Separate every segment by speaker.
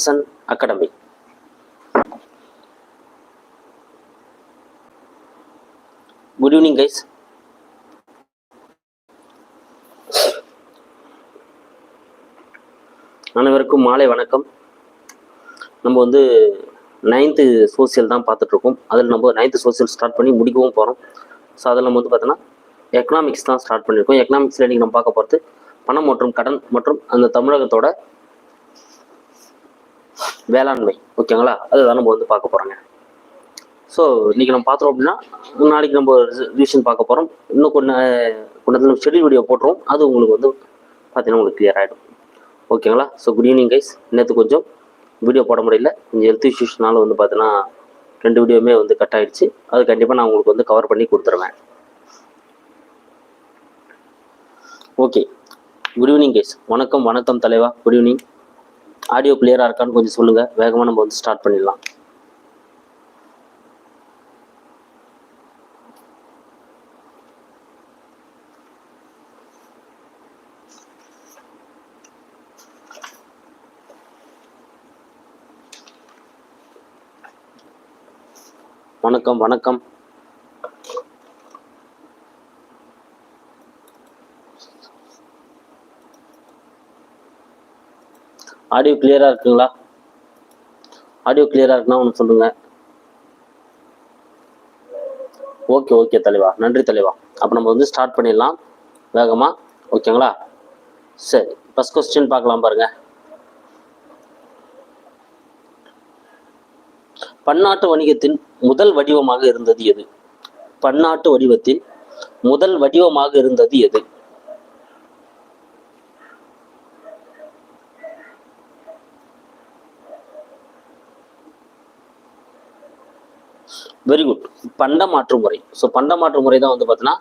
Speaker 1: Sun Academy good evening guys அனைவருக்கும் மாலை வணக்கம். நம்ம வந்து நைன்த்து சோசியல் தான் பார்த்துட்ருக்கோம். அதில் நம்ம நைன்த்து சோசியல் ஸ்டார்ட் பண்ணி முடிக்கவும் போகிறோம் ஸோ அதில் நம்ம வந்து பார்த்தோன்னா எக்கனாமிக்ஸ் தான் ஸ்டார்ட் பண்ணியிருக்கோம். எக்கனாமிக்ஸில் இன்றைக்கி நம்ம பார்க்க போகிறது பணம் மற்றும் கடன் மற்றும் அந்த தமிழகத்தோட வேளாண்மை ஓகேங்களா? அதுதான் நம்ம வந்து பார்க்க போகிறோங்க ஸோ இன்னைக்கு நம்ம பார்த்தோம் அப்படின்னா நாளைக்கு நம்ம ரிவிஷன் பார்க்க போகிறோம் இன்னும் கொஞ்ச கொஞ்சம் ஷெடியூல் வீடியோ போட்டுருவோம். அது உங்களுக்கு வந்து பார்த்தீங்கன்னா உங்களுக்கு கிளியர் ஆகிடும் ஓகேங்களா? ஸோ குட் ஈவினிங் கைஸ் நேற்று கொஞ்சம் வீடியோ போட முடியல. கொஞ்சம் ஹெல்த் இஷ்யூஸ்னால வந்து பார்த்தீங்கன்னா ரெண்டு வீடியோவுமே வந்து கட் ஆயிடுச்சு. அது கண்டிப்பாக நான் உங்களுக்கு வந்து கவர் பண்ணி கொடுத்துருவேன். ஓகே குட் ஈவினிங் கைஸ் வணக்கம் வணக்கம் தலைவா. குட் ஈவினிங் ஆடியோ கிளியராக இருக்கான்னு கொஞ்சம் சொல்லுங்கள் வேகமாக நம்ம வந்து ஸ்டார்ட் பண்ணிடலாம். வணக்கம் வணக்கம். ஆடியோ கிளியரா இருக்குங்களா? ஆடியோ கிளியரா இருக்குன்னா ஒன்று சொல்லுங்க. ஓகே ஓகே தலைவா. நன்றி தலைவா. அப்போ நம்ம வந்து ஸ்டார்ட் பண்ணிடலாம். வேகமா. ஓகேங்களா? சரி. ஃபஸ்ட் கொஸ்டின் பார்க்கலாம் பாருங்க. பன்னாட்டு வணிகத்தின் முதல் வடிவமாக இருந்தது எது? பன்னாட்டு வடிவத்தின் முதல் வடிவமாக இருந்தது எது? வெரி குட் பண்ட மாற்று முறை. ஸோ பண்ட மாற்று முறை தான் வந்து பார்த்தீங்கன்னா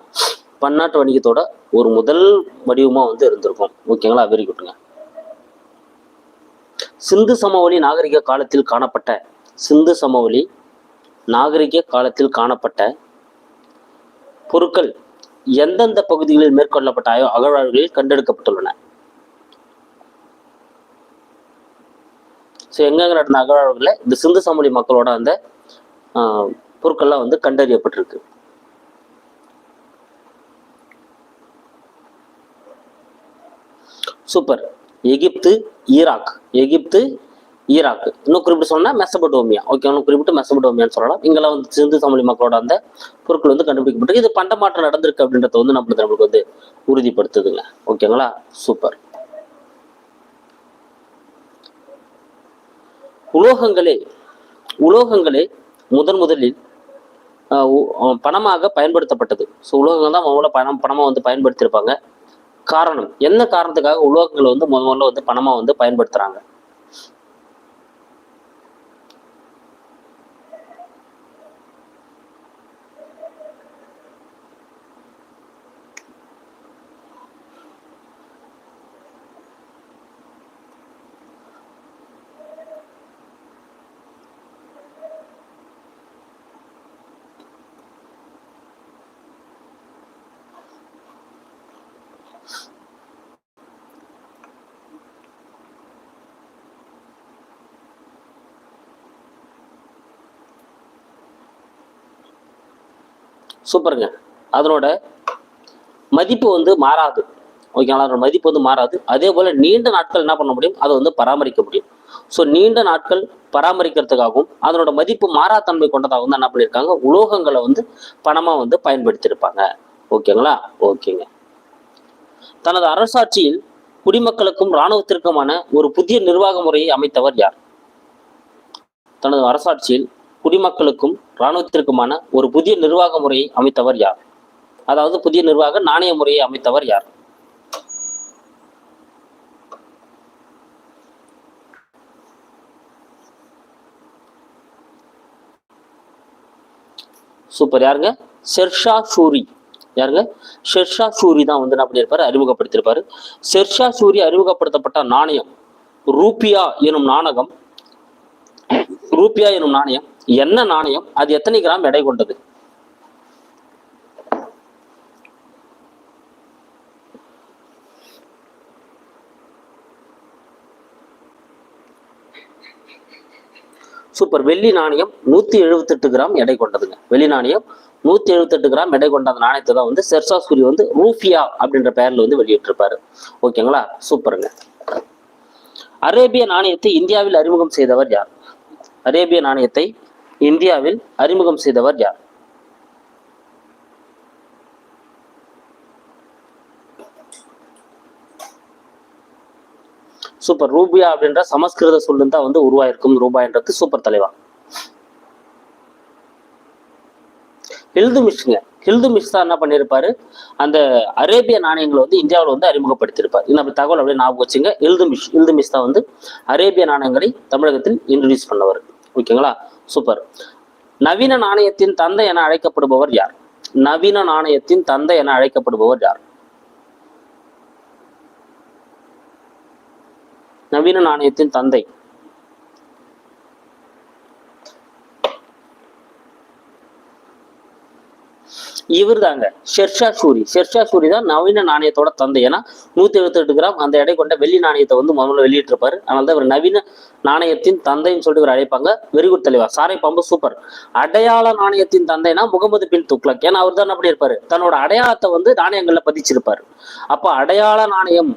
Speaker 1: பன்னாட்டு வணிகத்தோட ஒரு முதல் வடிவமாக வந்து இருந்திருக்கும். ஓகேங்களா? வெரி குட்ங்க சிந்து சமவெளி நாகரிக காலத்தில் காணப்பட்ட சிந்து சமவெளி நாகரிக காலத்தில் காணப்பட்ட பொருட்கள் எந்தெந்த பகுதிகளில் மேற்கொள்ளப்பட்ட அகழ்வாய்வுகளில் கண்டெடுக்கப்பட்டுள்ளன. ஸோ எங்கெங்க நடந்த அகழ்வாய்வுகளில் இந்த சிந்து சமவெளி மக்களோட அந்த ஆஹ், பொருட்கள்லாம் வந்து கண்டறியப்பட்டிருக்கு. Super. Egypt Iraq. Egypt Iraq. இன்னும் குறிப்பிட்டு சொன்னா மெசபடோமியா ஓகே இன்னும் குறிப்பிட்டு மெசபடோமியான்னு சொல்லலாம். இங்கெல்லாம் வந்து சிந்து தமிழ் மக்களோட அந்த பொருட்கள் வந்து கண்டுபிடிக்கப்பட்டிருக்கு. இது பண்டமாற்றம் நடந்திருக்கு அப்படின்றத வந்து நம்மளுக்கு நம்மளுக்கு வந்து உறுதிப்படுத்துதுங்க. ஓகேங்களா? சூப்பர். உலோகங்களே உலோகங்களே முதன் முதலில் பணமாக பயன்படுத்தப்பட்டது. ஸோ உலோகங்கள் தான் முதல்ல பணம் பணமாக வந்து பயன்படுத்தியிருப்பாங்க. காரணம் என்ன காரணத்துக்காக உலோகங்களை வந்து முத முதல்ல வந்து பணமாக வந்து பயன்படுத்துகிறாங்க சூப்பருங்க. அதனோட மதிப்பு வந்து மாறாது. ஓகேங்களா? அதோட மதிப்பு வந்து மாறாது. அதே போல நீண்ட நாட்கள் என்ன பண்ண முடியும்? அதை வந்து பராமரிக்க முடியும். ஸோ நீண்ட நாட்கள் பராமரிக்கிறதுக்காகவும் அதனோட மதிப்பு மாறாத்தன்மை கொண்டதாகவும் தான் என்ன பண்ணியிருக்காங்க உலோகங்களை வந்து பணமா வந்து பயன்படுத்தியிருப்பாங்க ஓகேங்களா? ஓகேங்க. தனது அரசாட்சியில் குடிமக்களுக்கும் இராணுவத்திற்குமான ஒரு புதிய நிர்வாக முறையை அமைத்தவர் யார்? தனது அரசாட்சியில் குடிமக்களுக்கும் இராணுவத்திற்குமான ஒரு புதிய நிர்வாக முறையை அமைத்தவர் யார்? அதாவது புதிய நிர்வாக நாணய முறையை அமைத்தவர் யார்? சூப்பர். யாருங்க? ஷெர்ஷா ஷூரி. யாருங்க? ஷெர்ஷா ஷூரி தான் வந்து என்ன பண்ணியிருப்பாரு? அறிமுகப்படுத்தியிருப்பாரு. ஷெர்ஷா ஷூரி அறிமுகப்படுத்தப்பட்ட நாணயம் ரூபியா எனும் நாணகம் ரூபியா எனும் நாணயம் என்ன நாணயம்? அது எத்தனை கிராம் எடை கொண்டது? சூப்பர். வெள்ளி நாணயம் நூத்தி எழுபத்தெட்டு கிராம் எடை கொண்டதுங்க. வெள்ளி நாணயம் நூத்தி எழுபத்தெட்டு கிராம் எடை கொண்ட அந்த நாணயத்தை தான் வந்து செர்சாஸ்குரி வந்து ரூஃபியா அப்படின்ற பெயர்ல வந்து வெளியிட்டிருப்பாரு. ஓகேங்களா? சூப்பருங்க. அரேபிய நாணயத்தை இந்தியாவில் அறிமுகம் செய்தவர் யார்? அரேபிய நாணயத்தை இந்தியாவில் அறிமுகம் செய்தவர் யார்? சூப்பர் ரூபியா அப்படின்ற சமஸ்கிருத சொல்லு தான் வந்து உருவாயிருக்கும். ரூபாய்ன்றது சூப்பர் தலைவா. ஹில்துமிஷ்ங்க ஹில்துமிஷ் தான் என்ன பண்ணியிருப்பாரு அந்த அரேபிய நாணயங்களை வந்து இந்தியாவில் வந்து அறிமுகப்படுத்தியிருப்பார் இந்த தகவல் அப்படியே ஞாபகம் வச்சுங்க. இல்துமிஷ் இல்துமிஷ் தான் வந்து அரேபிய நாணயங்களை தமிழகத்தில் இன்ட்ரடியூஸ் பண்ணவர். ஓகேங்களா சூப்பர் நவீன நாணயத்தின் தந்தை என அழைக்கப்படுபவர் யார்? நவீன நாணயத்தின் தந்தை என அழைக்கப்படுபவர் யார்? நவீன நாணயத்தின் தந்தை. இவர் தாங்க ஷெர்ஷா சூரி ஷெர்ஷா சூரி தான் நவீன நாணயத்தோட தந்தை. ஏன்னா நூத்தி எழுபத்தி எட்டு கிராம் அந்த எடை கொண்ட வெள்ளி நாணயத்தை வந்து முதல்ல வெளியிட்டிருப்பாரு. அதனால தான் இவர் நவீன நாணயத்தின் தந்தைன்னு சொல்லிட்டு இவர் அழைப்பாங்க. வெரி குட் தலைவா. சாரை பாம்பு சூப்பர். அடையாள நாணயத்தின் தந்தைனா முகமது பின் துக்லக் ஏன்னா அவர் தான் அப்படி இருப்பாரு. தன்னோட அடையாளத்தை வந்து நாணயங்கள்ல பதிச்சிருப்பாரு. அப்ப அடையாள நாணயம்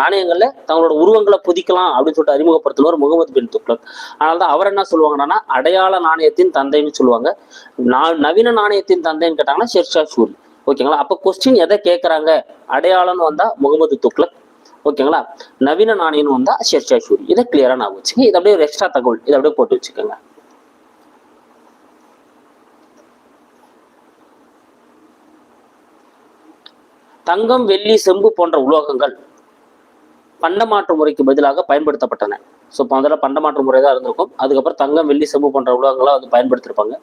Speaker 1: நாணயங்கள்ல தங்களோட உருவங்களை புதிக்கலாம் அப்படின்னு சொல்லிட்டு அறிமுகப்படுத்தினவர் முகமது பின் துக்லக் அதனால தான் அவர் என்ன சொல்லுவாங்கன்னா அடையாள நாணயத்தின் தந்தைன்னு சொல்லுவாங்க. நவீன நாணயத்தின் தந்தைன்னு கேட்டாங்கன்னா ஷெர்ஷா சூரி ஓகேங்களா அப்போ கொஸ்டின் எதை கேட்குறாங்க அடையாளம்னு வந்தால் முகமது துக்ளக். ஓகேங்களா நவீன நாணயம்னு வந்தால் ஷெர்ஷா ஷூரி இதை கிளியராக நான் வச்சுக்கோங்க இது அப்படியே ஒரு எக்ஸ்ட்ரா தகவல். இதை அப்படியே போட்டு வச்சுக்கோங்க. தங்கம் வெள்ளி செம்பு போன்ற உலோகங்கள் பண்டமாற்று முறைக்கு பதிலாக பயன்படுத்தப்பட்டன. ஸோ அதெல்லாம் பண்டமாற்று முறை தான் இருந்திருக்கும். அதுக்கப்புறம் தங்கம் வெள்ளி செம்பு போன்ற உலகங்களாக வந்து பயன்படுத்தியிருப்பாங்க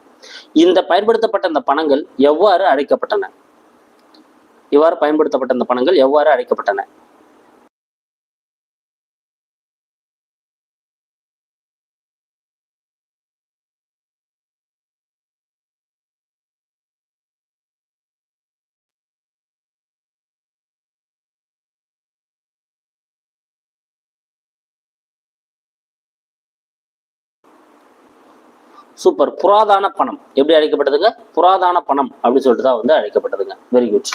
Speaker 1: இந்த பயன்படுத்தப்பட்ட இந்த பணங்கள் எவ்வாறு அழைக்கப்பட்டன? இவ்வாறு பயன்படுத்தப்பட்ட இந்த பணங்கள் எவ்வாறு அழைக்கப்பட்டன? சூப்பர். புராதான பணம். எப்படி அழைக்கப்பட்டதுங்க? புராதான பணம் அப்படின்னு சொல்லிட்டு தான் வந்து அழைக்கப்பட்டதுங்க. வெரி குட்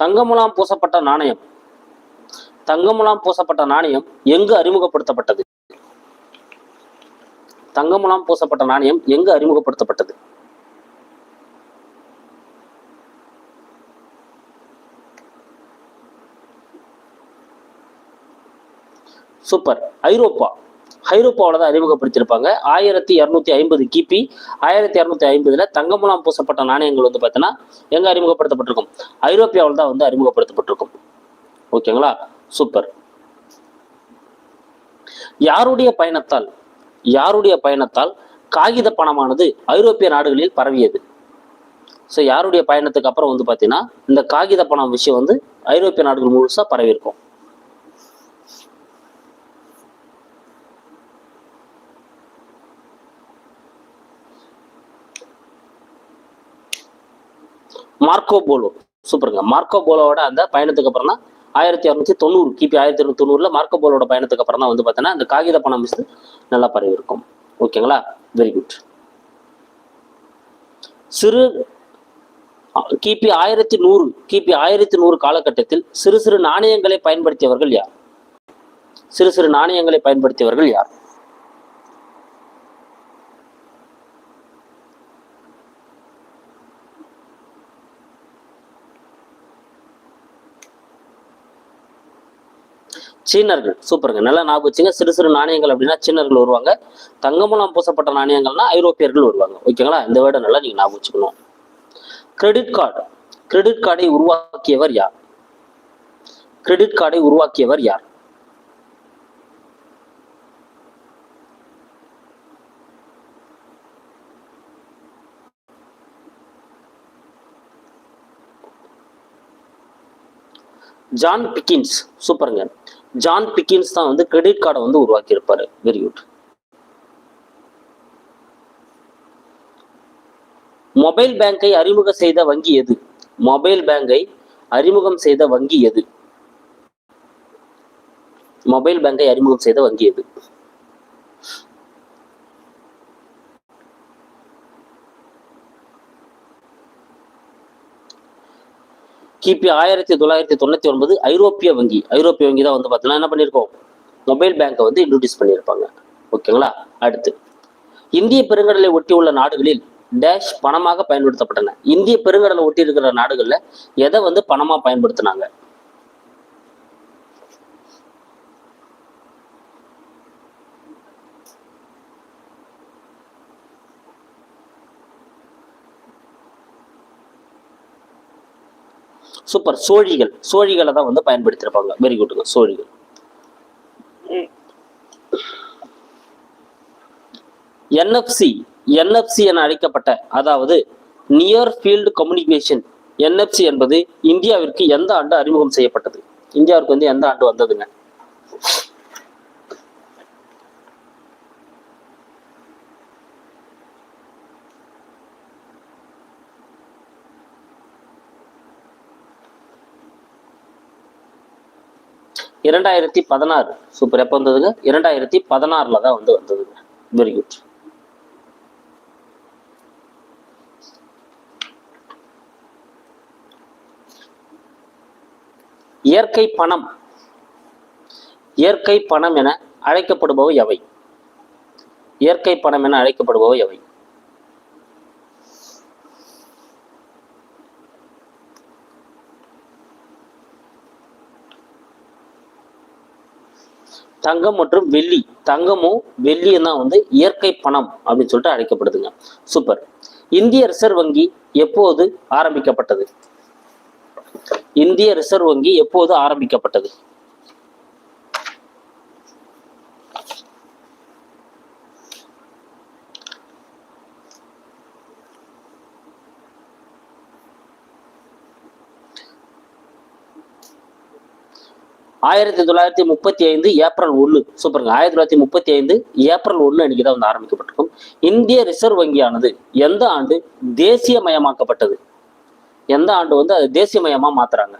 Speaker 1: தங்கமுலாம் பூசப்பட்ட நாணயம். தங்கமுலாம் பூசப்பட்ட நாணயம் எங்கு அறிமுகப்படுத்தப்பட்டது? தங்கமுலாம் பூசப்பட்ட நாணயம் எங்கு அறிமுகப்படுத்தப்பட்டது? சூப்பர். ஐரோப்பா. ஐரோப்பாவில் தான் அறிமுகப்படுத்தியிருப்பாங்க. ஆயிரத்தி இரநூத்தி ஐம்பது கிபி ஆயிரத்தி இரநூத்தி ஐம்பதுல தங்கமுலாம் பூசப்பட்ட நாணயங்கள் வந்து பார்த்தீங்கன்னா எங்க அறிமுகப்படுத்தப்பட்டிருக்கும்? ஐரோப்பியாவில் தான் வந்து அறிமுகப்படுத்தப்பட்டிருக்கும். ஓகேங்களா? சூப்பர். யாருடைய பயணத்தால் யாருடைய பயணத்தால் காகித பணமானது ஐரோப்பிய நாடுகளில் பரவியது? ஸோ யாருடைய பயணத்துக்கு அப்புறம் வந்து பார்த்தீங்கன்னா இந்த காகித பணம் விஷயம் வந்து ஐரோப்பிய நாடுகள் முழுசாக பரவியிருக்கும். Marco Polo. சூப்பருங்க மார்க்கோ போலோவோட அந்த பயணத்துக்கு அப்புறம் தான் ஆயிரத்தி இரநூத்தி தொண்ணூறு கிபி ஆயிரத்தி இரநூத்தி தொண்ணூறுல மார்க்கோ போலோட பயணத்துக்கு அப்புறம் தான் வந்து பார்த்தீங்கன்னா இந்த காகித பணம் மிஸ் நல்லா பரவி இருக்கும் ஓகேங்களா? வெரி குட் சிறு கிபி ஆயிரத்தி நூறு கிபி ஆயிரத்தி நூறு காலகட்டத்தில் சிறு சிறு நாணயங்களை பயன்படுத்தியவர்கள் யார்? சிறு சிறு நாணயங்களை பயன்படுத்தியவர்கள் யார்? சீனர்கள் சூப்பருங்க நல்லா ஞாபகம் வச்சுங்க. சிறு சிறு நாணயங்கள் அப்படின்னா சீனர்கள் வருவாங்க. தங்கமூலம் பூசப்பட்ட நாணயங்கள்னா ஐரோப்பியர்கள் வருவாங்க. ஓகேங்களா? இந்த வேர்டை நல்லா நீங்க ஞாபகம் வச்சுக்கணும். கிரெடிட் கார்டு கிரெடிட் கார்டை உருவாக்கியவர் யார்? கிரெடிட் கார்டை உருவாக்கியவர் யார்? John Biggins. சூப்பருங்க ஜான் பிக்கின்ஸ் தான் வந்து கிரெடிட் கார்டை வந்து உருவாக்கி இருப்பாரு வெரி குட் மொபைல் பேங்கை அறிமுகம் செய்த வங்கி எது? மொபைல் பேங்கை அறிமுகம் செய்த வங்கி எது? மொபைல் பேங்கை அறிமுகம் செய்த வங்கி எது? கிபி ஆயிரத்தி தொள்ளாயிரத்தி தொண்ணூத்தி ஒன்பது ஐரோப்பிய வங்கி. ஐரோப்பிய வங்கி தான் வந்து பார்த்தீங்கன்னா என்ன பண்ணியிருக்கோம்? மொபைல் பேங்கை வந்து இன்ட்ரடியூஸ் பண்ணியிருப்பாங்க. ஓகேங்களா? அடுத்து. இந்திய பெருங்கடலை ஒட்டியுள்ள நாடுகளில் டேஷ் பணமாக பயன்படுத்தப்பட்டன. இந்திய பெருங்கடலை ஒட்டி இருக்கிற நாடுகளில் எதை வந்து பணமாக பயன்படுத்தினாங்க? சூப்பர் சோழிகள். சோழிகளை தான் வந்து பயன்படுத்தியிருப்பாங்க வெரி குட்டுங்க சோழிகள். என்எஃப்சி என்எஃப்சி என அழைக்கப்பட்ட அதாவது நியர் ஃபீல்டு கம்யூனிகேஷன் என்எஃப்சி என்பது இந்தியாவிற்கு எந்த ஆண்டு அறிமுகம் செய்யப்பட்டது? இந்தியாவிற்கு வந்து எந்த ஆண்டு வந்ததுங்க? இரண்டாயிரத்தி பதினாறு. சூப்பர் எப்போ வந்ததுங்க? இரண்டாயிரத்தி பதினாறுல தான் வந்து வந்ததுங்க. வெரி குட் இயற்கை பணம். இயற்கை பணம் என அழைக்கப்படுபவை எவை? இயற்கை பணம் என அழைக்கப்படுபவை எவை? தங்கம் மற்றும் வெள்ளி. தங்கமும் வெள்ளியும் தான் வந்து இயற்கை பணம் அப்படின்னு சொல்லிட்டு அழைக்கப்படுதுங்க. சூப்பர். இந்திய ரிசர்வ் வங்கி எப்போது ஆரம்பிக்கப்பட்டது? இந்திய ரிசர்வ் வங்கி எப்போது ஆரம்பிக்கப்பட்டது? ஆயிரத்தி தொள்ளாயிரத்தி முப்பத்தி ஐந்து ஏப்ரல் ஒன்று சூப்பருங்க ஆயிரத்தி தொள்ளாயிரத்தி முப்பத்தி ஐந்து ஏப்ரல் ஒன்று அன்னைக்கு தான் வந்து ஆரம்பிக்கப்பட்டிருக்கும். இந்திய ரிசர்வ் வங்கியானது எந்த ஆண்டு தேசியமயமாக்கப்பட்டது? எந்த ஆண்டு வந்து அது தேசியமயமா மாத்துறாங்க?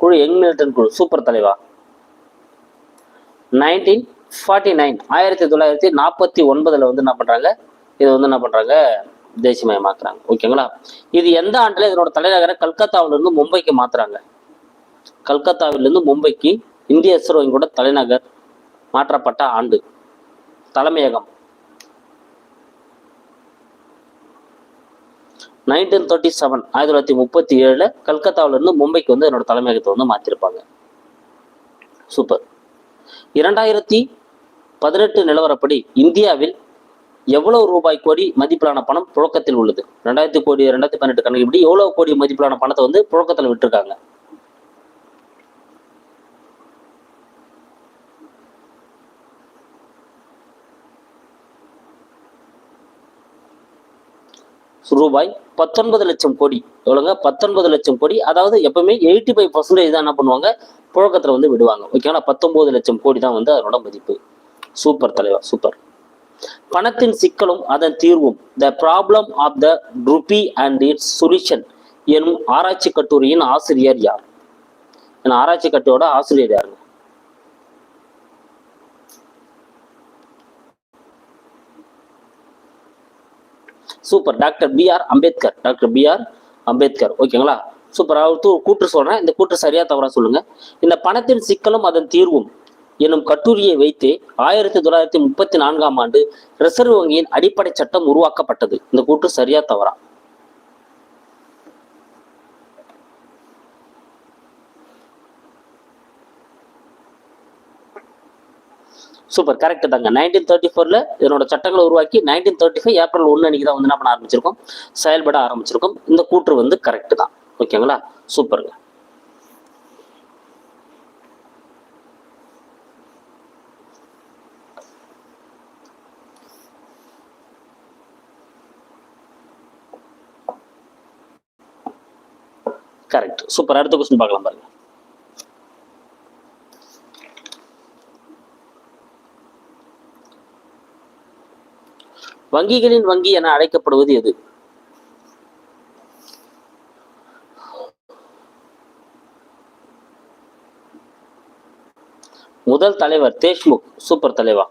Speaker 1: குழு யங் மில்டன் குழு சூப்பர் தலைவா? Nineteen forty nine. ஆயிரத்தி தொள்ளாயிரத்தி நாற்பத்தி ஒன்பதுல வந்து என்ன பண்றாங்க? இதை வந்து என்ன பண்றாங்க? தேசியமயமாக்குறாங்க. ஓகேங்களா? இது எந்த ஆண்டுல இதனோட தலைநகரை கல்கத்தாவில இருந்து மும்பைக்கு மாத்துறாங்க? கல்கத்தாவிலிருந்து மும்பைக்கு இந்திய ரிசர்வ் தலைநகர் மாற்றப்பட்ட ஆண்டு. தலைமையகம். நைன்டீன் தேர்ட்டி செவன் ஆயிரத்தி தொள்ளாயிரத்தி முப்பத்தி ஏழுல கல்கத்தாவிலிருந்து மும்பைக்கு வந்து என்னோட தலைமையகத்தை வந்து மாத்திருப்பாங்க. சூப்பர். இரண்டாயிரத்தி பதினெட்டு நிலவரப்படி இந்தியாவில் எவ்வளவு ரூபாய் கோடி மதிப்பிலான பணம் புழக்கத்தில் உள்ளது? ரெண்டாயிரத்தி கோடி ரெண்டாயிரத்தி பதினெட்டு கணக்குப்படி எவ்வளவு கோடி மதிப்பிலான பணத்தை வந்து புழக்கத்தில் விட்டுருக்காங்க? ரூபாய் பத்தொன்பது லட்சம் கோடி. எவ்வளோங்க பத்தொன்பது லட்சம் கோடி. அதாவது எப்பவுமே எயிட்டி ஃபைவ் பர்சன்டேஜ் தான் என்ன பண்ணுவாங்க? புழக்கத்துல வந்து விடுவாங்க. ஓகேங்களா பத்தொன்பது லட்சம் கோடி தான் வந்து அதனோட மதிப்பு. சூப்பர் தலைவா சூப்பர். பணத்தின் சிக்கலும் அதன் தீர்வும். The problem of the rupee and its solution எனும் ஆராய்ச்சி கட்டுரையின் ஆசிரியர் யார்? என் ஆராய்ச்சி கட்டுரையோட ஆசிரியர் யாருங்க super doctor B R Ambedkar doctor B R Ambedkar ஓகேங்களா சூப்பர் அவர் கூற்று சொல்றேன். இந்த கூற்று சரியா தவறா சொல்லுங்க. இந்த பணத்தின் சிக்கலும் அதன் தீர்வும் எனும் கட்டுரையை வைத்து ஆயிரத்தி தொள்ளாயிரத்தி முப்பத்தி நான்காம் ஆண்டு ரிசர்வ் வங்கியின் அடிப்படை சட்டம் உருவாக்கப்பட்டது. இந்த கூற்று சரியா தவறா? சூப்பர் கரெக்ட் தாங்க. நைன்டீன் தேர்ட்டி ஃபோர்ல இதனோட சட்டங்களை உருவாக்கி நைன்டீன் தேர்ட்டி ஃபைவ் ஏப்ரல் ஒன்று அன்னைக்கு தான் வந்து என்ன பண்ண ஆரம்பிச்சிருக்கோம்? செயல்பட ஆரம்பிச்சிருக்கோம். இந்த கூற்று வந்து கரெக்ட் தான். ஓகேங்களா? சூப்பருங்க கரெக்ட் சூப்பர் அடுத்த கொஸ்டின் பார்க்கலாம் பாருங்க. வங்கிகளின் வங்கி என அழைக்கப்படுவது எது? முதல் தலைவர் தேஷ்முக். சூப்பர் தலைவா.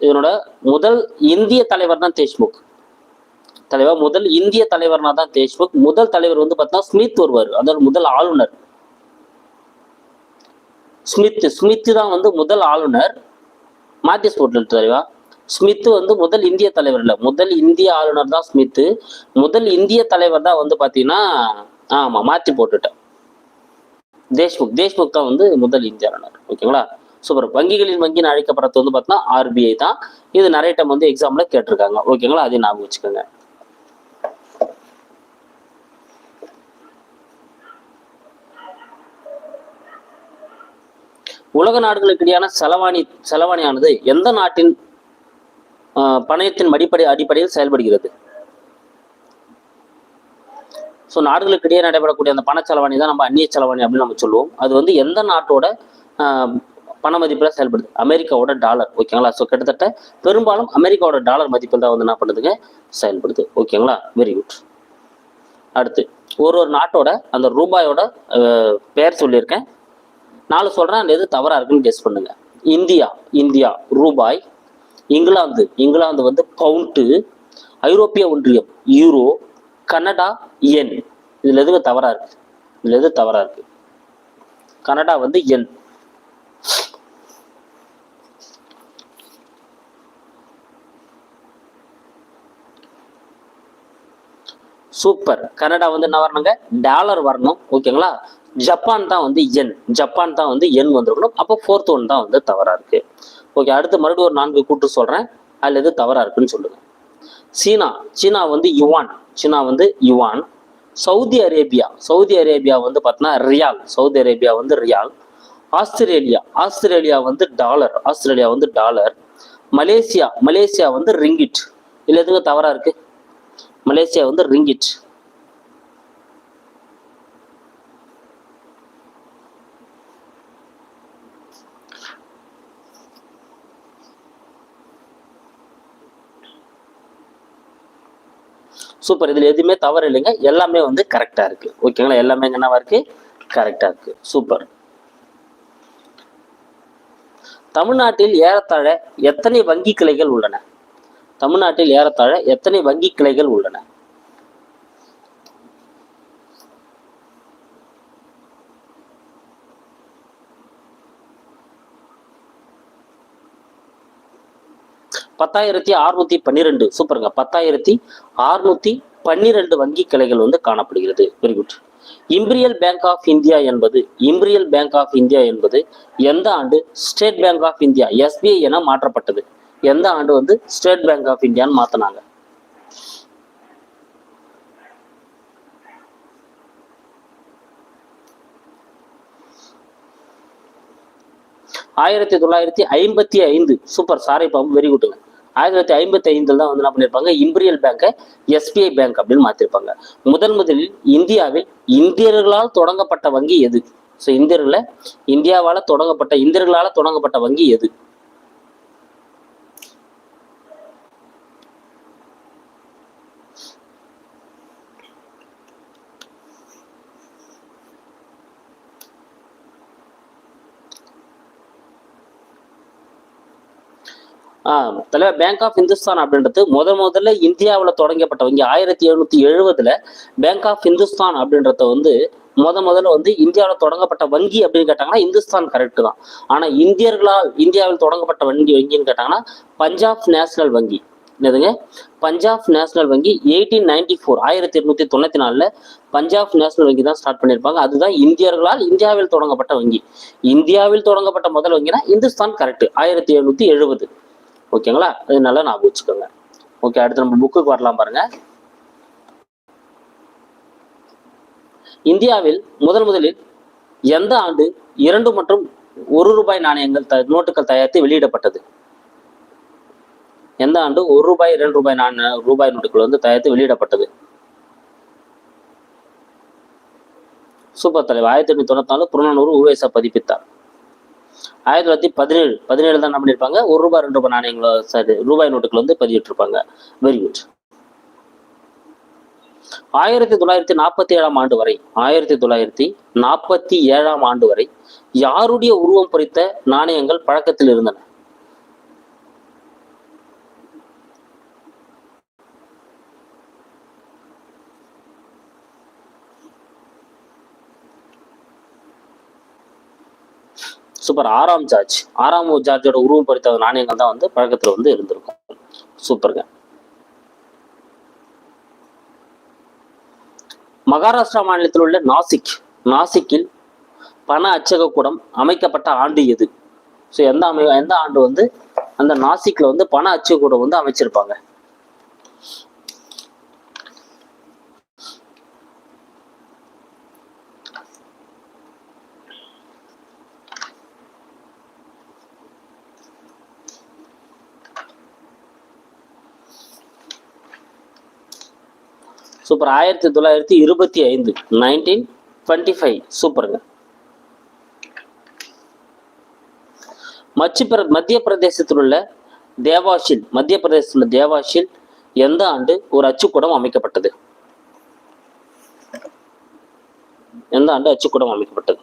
Speaker 1: இதனோட முதல் இந்திய தலைவர் தான் தேஷ்முக். தலைவர் முதல் இந்திய தலைவர்னா தான் தேஷ்முக். முதல் தலைவர் வந்து பார்த்தீங்கன்னா ஸ்மித் வருவார் அதாவது முதல் ஆளுநர். ஸ்மித் ஸ்மித் தான் வந்து முதல் ஆளுநர். மாத்தி போட்டு தலைவா ஸ்மித் வந்து முதல் இந்திய தலைவர் இல்லை முதல் இந்திய ஆளுநர் தான் ஸ்மித். முதல் இந்திய தலைவர் தான் வந்து பார்த்தீங்கன்னா ஆமாம் மாற்றி போட்டுட்டேன் தேஷ்முக் தேஷ்முக் தான் வந்து முதல் இந்திய ஆளுநர் ஓகேங்களா? சூப்பர் வங்கிகளின் வங்கின்னு அழைக்கப்படுறது வந்து பார்த்தீங்கன்னா ஆர்பிஐ தான். இது நிறைய டைம் வந்து எக்ஸாம்ல கேட்டிருக்காங்க ஓகேங்களா? அதையும் ஞாபகம் வச்சுக்கோங்க. உலக நாடுகளுக்கு இடையான செலவாணி செலவாணியானது எந்த நாட்டின் பணயத்தின் அடிப்படை அடிப்படையில் செயல்படுகிறது? ஸோ நாடுகளுக்கு இடையே நடைபெறக்கூடிய அந்த பண செலவாணி தான் நம்ம அந்நிய செலவாணி அப்படின்னு நம்ம சொல்லுவோம். அது வந்து எந்த நாட்டோட பண மதிப்பில் செயல்படுது? அமெரிக்காவோட டாலர் ஓகேங்களா ஸோ கிட்டத்தட்ட பெரும்பாலும் அமெரிக்காவோட டாலர் மதிப்பில் தான் வந்து என்ன பண்ணுதுங்க? செயல்படுது. ஓகேங்களா வெரி குட் அடுத்து ஒரு ஒரு நாட்டோட அந்த ரூபாயோட பெயர் சொல்லியிருக்கேன். நாலு சொல்றேன் அந்த எது தவறா இருக்குன்னு கெஸ் பண்ணுங்க. இந்தியா இந்தியா ரூபாய் இங்கிலாந்து. இங்கிலாந்து வந்து பவுண்டு ஐரோப்பிய ஒன்றியம் யூரோ கனடா என் இதுல எதுவும் தவறா இருக்கு? இதுல எது தவறா இருக்கு? கனடா வந்து என் சூப்பர். கனடா வந்து என்ன வரணுங்க? டாலர் வரணும். ஓகேங்களா? ஜப்பான் தான் வந்து என். ஜப்பான் தான் வந்து என் வந்திருக்கணும். அப்போ ஃபோர்த் ஒன் தான் வந்து தவறா இருக்கு. ஓகே அடுத்து மறுபடியும் ஒரு நான்கு கூட்டு சொல்றேன். அதுல எது தவறா இருக்குன்னு சொல்லுங்க. சீனா சீனா வந்து யுவான் சீனா வந்து yuan Saudi Arabia Saudi Arabia வந்து பார்த்தீங்கன்னா ரியால். சவுதி அரேபியா வந்து ரியால். ஆஸ்திரேலியா ஆஸ்திரேலியா வந்து டாலர். ஆஸ்திரேலியா வந்து டாலர். மலேசியா மலேசியா வந்து ரிங்கிட். இல்லை எதுங்க தவறா இருக்கு? மலேசியா வந்து ரிங்கிட். சூப்பர் இதுல எதுவுமே தவறு இல்லைங்க. எல்லாமே வந்து கரெக்டா இருக்கு. ஓகேங்களா எல்லாமே என்னவா இருக்கு? கரெக்டா இருக்கு. சூப்பர் தமிழ்நாட்டில் ஏறத்தாழ எத்தனை வங்கி கிளைகள் உள்ளன? தமிழ்நாட்டில் ஏறத்தாழ எத்தனை வங்கி கிளைகள் உள்ளன? பத்தாயிரத்தி அறுநூத்தி பன்னிரெண்டு. சூப்பருங்க. பத்தாயிரத்தி அறுநூத்தி பன்னிரெண்டு வங்கி கிளைகள் வந்து காணப்படுகிறது. Very good Imperial Bank of India என்பது இம்பீரியல் பேங்க் ஆஃப் இந்தியா என்பது எந்த ஆண்டு? State Bank of India SBI என மாற்றப்பட்டது. எந்த ஆண்டு வந்து ஸ்டேட் பேங்க் ஆஃப் இந்தியான்னு மாத்தினாங்க? ஆயிரத்தி தொள்ளாயிரத்தி ஐம்பத்தி ஐந்து. Super sorry Babu. வெரி குட்டுங்க ஆயிரத்தி தொள்ளாயிரத்தி ஐம்பத்தி ஐந்துல தான் வந்து என்ன பண்ணியிருப்பாங்க இம்பீரியல் பேங்கை எஸ்பிஐ பேங்க் அப்படின்னு மாத்திருப்பாங்க. முதன் முதலில் இந்தியாவில் இந்தியர்களால் தொடங்கப்பட்ட வங்கி எது? ஸோ இந்தியர்களை இந்தியாவால தொடங்கப்பட்ட இந்தியர்களால தொடங்கப்பட்ட வங்கி எது? தலைவர் பேங்க் ஆஃப் இந்துஸ்தான் அப்படின்றது முத முதல்ல இந்தியாவில் தொடங்கப்பட்ட வங்கி ஆயிரத்தி எழுநூத்தி எழுபதுல பேங்க் ஆஃப் இந்துஸ்தான் அப்படின்றத வந்து முத முதல்ல வந்து இந்தியாவில் தொடங்கப்பட்ட வங்கி அப்படின்னு கேட்டாங்கன்னா இந்துஸ்தான் கரெக்ட் தான். ஆனா இந்தியர்களால் இந்தியாவில் தொடங்கப்பட்ட வங்கி வங்கின்னு கேட்டாங்கன்னா பஞ்சாப் நேஷனல் வங்கி. என்னதுங்க? பஞ்சாப் நேஷனல் வங்கி எயிட்டீன் நைன்டி ஃபோர் ஆயிரத்தி எட்நூத்தி தொண்ணூத்தி நாலுல பஞ்சாப் நேஷனல் வங்கி தான் ஸ்டார்ட் பண்ணியிருப்பாங்க. அதுதான் இந்தியர்களால் இந்தியாவில் தொடங்கப்பட்ட வங்கி. இந்தியாவில் தொடங்கப்பட்ட முதல் வங்கினா இந்துஸ்தான் கரெக்ட் ஆயிரத்தி எழுநூத்தி எழுபது ஓகேங்களா? அது நல்லா ஞாபகம் வச்சுக்கோங்க. ஓகே அடுத்து நம்ம புக்குக்கு வரலாம் பாருங்க. இந்தியாவில் முதல் முதலில் எந்த ஆண்டு இரண்டு மற்றும் ஒரு ரூபாய் நாணயங்கள் த நோட்டுகள் தயாரித்து வெளியிடப்பட்டது? எந்த ஆண்டு ஒரு ரூபாய் இரண்டு ரூபாய் நாணய ரூபாய் நோட்டுகள் வந்து தயாரித்து வெளியிடப்பட்டது? சூப்பர் தலைவர். ஆயிரத்தி எண்ணூத்தி தொண்ணூத்தி நாலு புறநானூறு உருவேச பதிப்பித்தார். ஆயிரத்தி தொள்ளாயிரத்தி பதினேழு பதினேழு தான் என்ன பண்ணியிருப்பாங்க ஒரு ரூபாய் ரெண்டு ரூபாய் நாணயங்களோ சாரி ரூபாய் நோட்டுகள் வந்து பதிவிட்டிருப்பாங்க. வெரி குட் ஆயிரத்தி தொள்ளாயிரத்தி நாற்பத்தி ஏழாம் ஆண்டு வரை ஆயிரத்தி தொள்ளாயிரத்தி நாற்பத்தி ஏழாம் ஆண்டு வரை யாருடைய உருவம் பொறித்த நாணயங்கள் பழக்கத்தில் இருந்தன? சூப்பர் ஆறாம் ஜார்ஜ் ஆறாம் ஜார்ஜோட உருவம் பறித்த நாணயங்கள் தான் வந்து பழக்கத்துல வந்து இருந்திருக்கும். சூப்பருங்க மகாராஷ்டிரா மாநிலத்தில் உள்ள நாசிக் நாசிக்கில் பண அச்சக கூடம் அமைக்கப்பட்ட ஆண்டு எது? ஸோ எந்த அமை எந்த ஆண்டு வந்து அந்த நாசிக்ல வந்து பண அச்சக கூடம் வந்து அமைச்சிருப்பாங்க. சூப்பர். ஆயிரத்தி தொள்ளாயிரத்தி இருபத்தி ஐந்து நைன்டீன் டுவெண்ட்டி ஃபைவ் சூப்பருங்க. மச்சு பிர மத்திய பிரதேசத்தில் உள்ள தேவாஷில் மத்திய பிரதேசத்தில் உள்ள தேவாஷில் எந்த ஆண்டு ஒரு அச்சுக்கூடம் அமைக்கப்பட்டது? எந்த ஆண்டு அச்சுக்கூடம் அமைக்கப்பட்டது?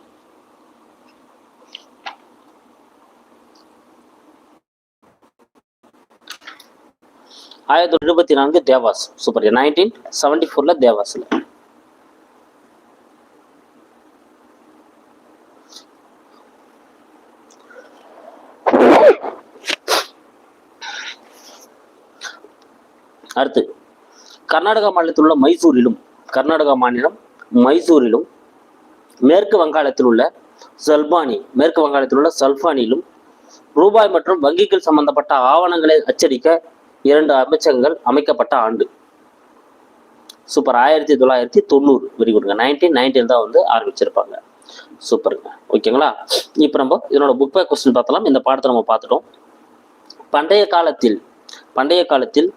Speaker 1: ஆயிரத்தி தொள்ளாயிரத்தி நான்கு தேவாஸ் சூப்பர் நைன்டீன் செவன்டி ஃபோர்ல தேவாஸ்ல. அடுத்து கர்நாடகா மாநிலத்தில் உள்ள மைசூரிலும் கர்நாடகா மாநிலம் மைசூரிலும் மேற்கு வங்காளத்தில் உள்ள சல்பானி மேற்கு வங்காளத்தில் உள்ள சல்பானிலும் ரூபாய் மற்றும் வங்கிகள் சம்பந்தப்பட்ட ஆவணங்களை அச்சடிக்க இரண்டு அமைச்சகங்கள் அமைக்கப்பட்ட ஆண்டு. சூப்பர் ஆயிரத்தி தொள்ளாயிரத்தி தொண்ணூறு. வெரி குட்ங்க நைன்டீன் நைன்டீன் தான் வந்து ஆரம்பிச்சிருப்பாங்க. சூப்பருங்க ஓகேங்களா இப்போ நம்ம இதனோட புக் பேக் கொஸ்டின் பார்த்தலாம் இந்த பாடத்தை நம்ம பார்த்துட்டோம். பண்டைய காலத்தில் பண்டைய காலத்தில்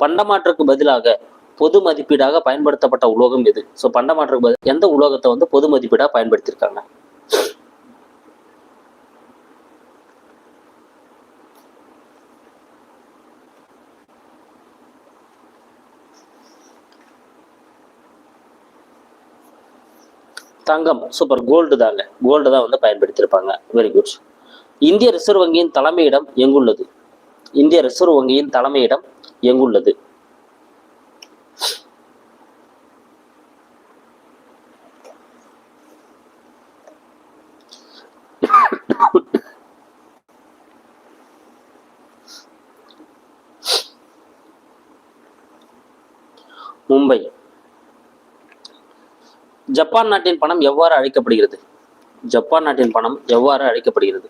Speaker 1: பண்டமாற்றுக்கு பதிலாக பொது மதிப்பீடாக பயன்படுத்தப்பட்ட உலோகம் எது? ஸோ பண்டமாற்றுக்கு பதில் எந்த உலோகத்தை வந்து பொது மதிப்பீடாக பயன்படுத்தியிருக்காங்க? தங்கம் சூப்பர் கோல்டு தாங்க. கோல்டு தான் வந்து பயன்படுத்தியிருப்பாங்க. வெரி குட் இந்திய ரிசர்வ் வங்கியின் தலைமையிடம் எங்குள்ளது? இந்திய ரிசர்வ் வங்கியின் தலைமையிடம் எங்குள்ளது? ஜப்பான் நாட்டின் பணம் எவ்வாறு அழைக்கப்படுகிறது? ஜப்பான் நாட்டின் பணம் எவ்வாறு அழைக்கப்படுகிறது?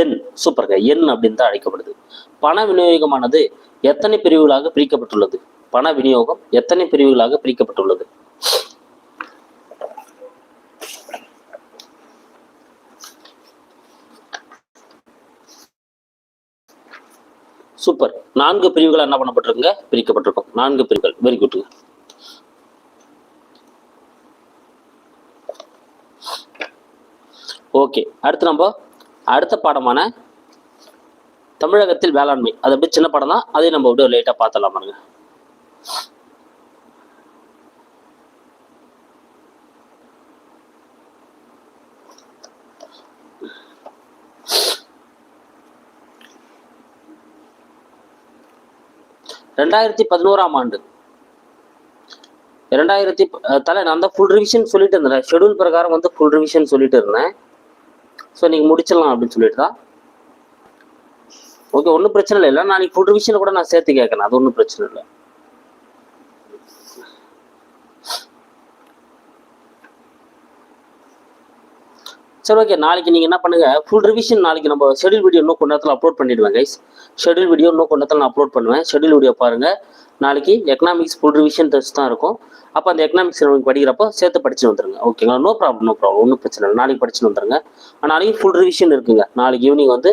Speaker 1: எண் சூப்பர்க எண் அப்படின்னு தான் அழைக்கப்படுது. பண விநியோகமானது எத்தனை பிரிவுகளாக பிரிக்கப்பட்டுள்ளது? பண விநியோகம் எத்தனை பிரிவுகளாக பிரிக்கப்பட்டுள்ளது? சூப்பர். நான்கு பிரிவுகள் என்ன பண்ணப்பட்டிருக்குங்க? பிரிக்கப்பட்டிருக்கும். நான்கு பிரிவுகள். வெரி குட் ஓகே அடுத்து நம்ம அடுத்த பாடமான தமிழகத்தில் வேளாண்மை. அது அப்படியே சின்ன படம் தான் அதையும் நம்ம விட லேட்டாக பார்த்துடலாம் பாருங்க ரெண்டாயிரத்தி பதினோராம் ஆண்டு. ரெண்டாயிரத்தி தலை நான் தான் ஃபுல் ரிவிஷன் சொல்லிட்டு இருந்தேன் ஷெடியூல் பிரகாரம் வந்து ஃபுல் ரிவிஷன் சொல்லிட்டு இருந்தேன். ஸோ நீங்கள் முடிச்சிடலாம் அப்படின்னு சொல்லிட்டு தான். ஓகே ஒன்றும் பிரச்சனை இல்லை. நான் நாளைக்கு ஃபுல் ரிவிஷன் கூட நான் சேர்த்து கேட்கறேன். அது ஒன்றும் பிரச்சனை இல்லை. சரி ஓகே நாளைக்கு நீங்கள் என்ன பண்ணுங்கள் ஃபுல் ரிவிஷன் நாளைக்கு நம்ம ஷெடியூல் வீடியோ இன்னும் கொஞ்ச நேரத்தில் அப்லோட் பண்ணிடுவேன் கைஸ் ஷெடியூல் வீடியோ இன்னும் கொஞ்ச நேரத்தில் நான் அப்லோட் பண்ணுவேன். ஷெடியூல் வீடியோ பாருங்கள் நாளைக்கு எக்கனாமிக்ஸ் ஃபுல் ரிவிஷன் டெஸ்ட் தான் இருக்கும். அப்போ அந்த எக்கனாமிக்ஸ் உங்களுக்கு படிக்கிறப்போ சேர்த்து படிச்சுட்டு வந்துருங்க. ஓகேங்களா நோ ப்ராப்ளம் நோ ப்ராப்ளம் ஒன்றும் பிரச்சனை இல்லை. நாளைக்கு படிச்சுட்டு வந்துருங்க. நாளைக்கு ஃபுல் ரிவிஷன் இருக்குங்க. நாளைக்கு ஈவினிங் வந்து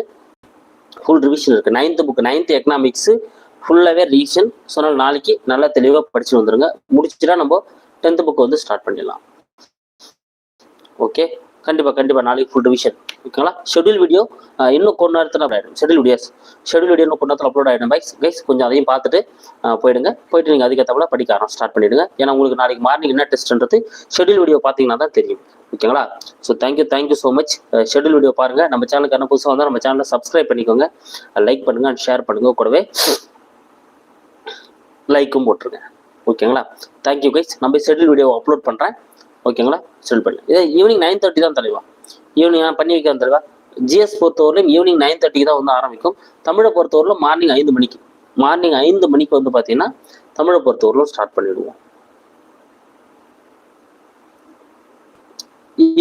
Speaker 1: ஃபுல் ரிவிஷன் இருக்குது நைன்த்து புக் நைன்த்து எக்கனாமிக்ஸு ஃபுல்லாகவே ரீசன் சொன்னால் நாளைக்கு நல்லா தெளிவாக படிச்சு வந்துருங்க. முடிச்சுட்டா நம்ம டென்த் புக் வந்து ஸ்டார்ட் பண்ணிடலாம். ஓகே கண்டிப்பாக கண்டிப்பாக நாளைக்கு ஃபுல் ரிவிஷன் ஓகேங்களா? ஷெட்யூல் வீடியோ இன்னும் கொஞ்ச நேரத்தில் ஆகிடும் ஷெடியூல் வீடியோஸ் ஷெட்யூல் வீடியோ இன்னும் கொஞ்ச நேரத்தில் அப்லோட் ஆகிடும் பைக்ஸ் கைஸ் கொஞ்சம் அதையும் பார்த்துட்டு போயிடுங்க. போயிட்டு நீங்கள் அதுக்கேற்றப்பல படிக்க ஆரம்பம் ஸ்டார்ட் பண்ணிவிடுங்க ஏன்னா உங்களுக்கு நாளைக்கு மார்னிங் என்ன டெஸ்ட்ன்றது ஷெடியூல் வீடியோ பார்த்தீங்கன்னா தான் தெரியும். ஓகேங்களா? So thank you thank you so much schedule video பாருங்கள் நம்ம சேனலுக்கு என்ன புதுசாக வந்தால் நம்ம சேனலை சப்ஸ்கிரைப் பண்ணிக்கோங்க. லைக் பண்ணுங்கள் அண்ட் ஷேர் பண்ணுங்க கூடவே. லைக்கும் போட்டுருங்க. ஓகேங்களா? தேங்க்யூ கைஸ் நம்ம ஷெடியூல் வீடியோ அப்லோட் பண்ணுறேன் ஓகேங்களா? ஷெட்யூல் பண்ணலாம் இதே ஈவினிங் நைன் தேர்ட்டி தான் தலைவா. ஈவினிங் நான் பண்ணி வைக்கிறேன் தலைவா. ஜிஎஸ் பொறுத்தவரையிலும் ஈவினிங் நைன் தேர்ட்டிக்கு தான் வந்து ஆரம்பிக்கும். தமிழை பொறுத்தவரையிலும் மார்னிங் ஐந்து மணிக்கு. மார்னிங் ஐந்து மணிக்கு வந்து பார்த்தீங்கன்னா தமிழை பொறுத்தவரையிலும் ஸ்டார்ட் பண்ணிவிடுவோம்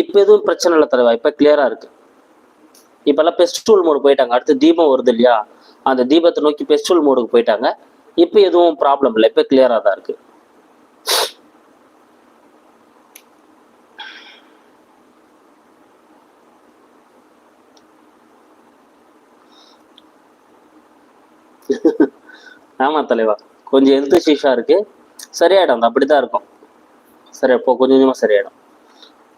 Speaker 1: இப்போ எதுவும் பிரச்சனை இல்லை தலைவா. இப்போ கிளியராக இருக்கு. இப்போல்லாம் பெஸ்டிவல் மோடு போயிட்டாங்க. அடுத்து தீபம் வருது இல்லையா? அந்த தீபத்தை நோக்கி பெஸ்டிவல் மோடுக்கு போயிட்டாங்க. இப்போ எதுவும் ப்ராப்ளம் இல்லை. இப்போ கிளியராக தான் இருக்குது ஆமா தலைவா. கொஞ்சம் ஹெல்த் இஷ்யூஸா இருக்கு. சரியாயிடும். அது அப்படிதான் இருக்கும். சரி இப்போ கொஞ்சம் கொஞ்சமா சரியாயிடும்.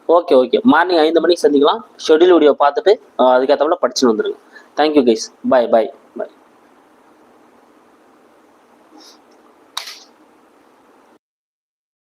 Speaker 1: ஓகே ஓகே மார்னிங் ஐந்து மணிக்கு சந்திக்கலாம். ஷெட்யூல் வீடியோ பார்த்துட்டு அஹ், அதுக்கேற்றப்பல படிச்சுன்னு வந்துருங்க. தேங்க்யூ கைஸ் பாய் பாய் பாய்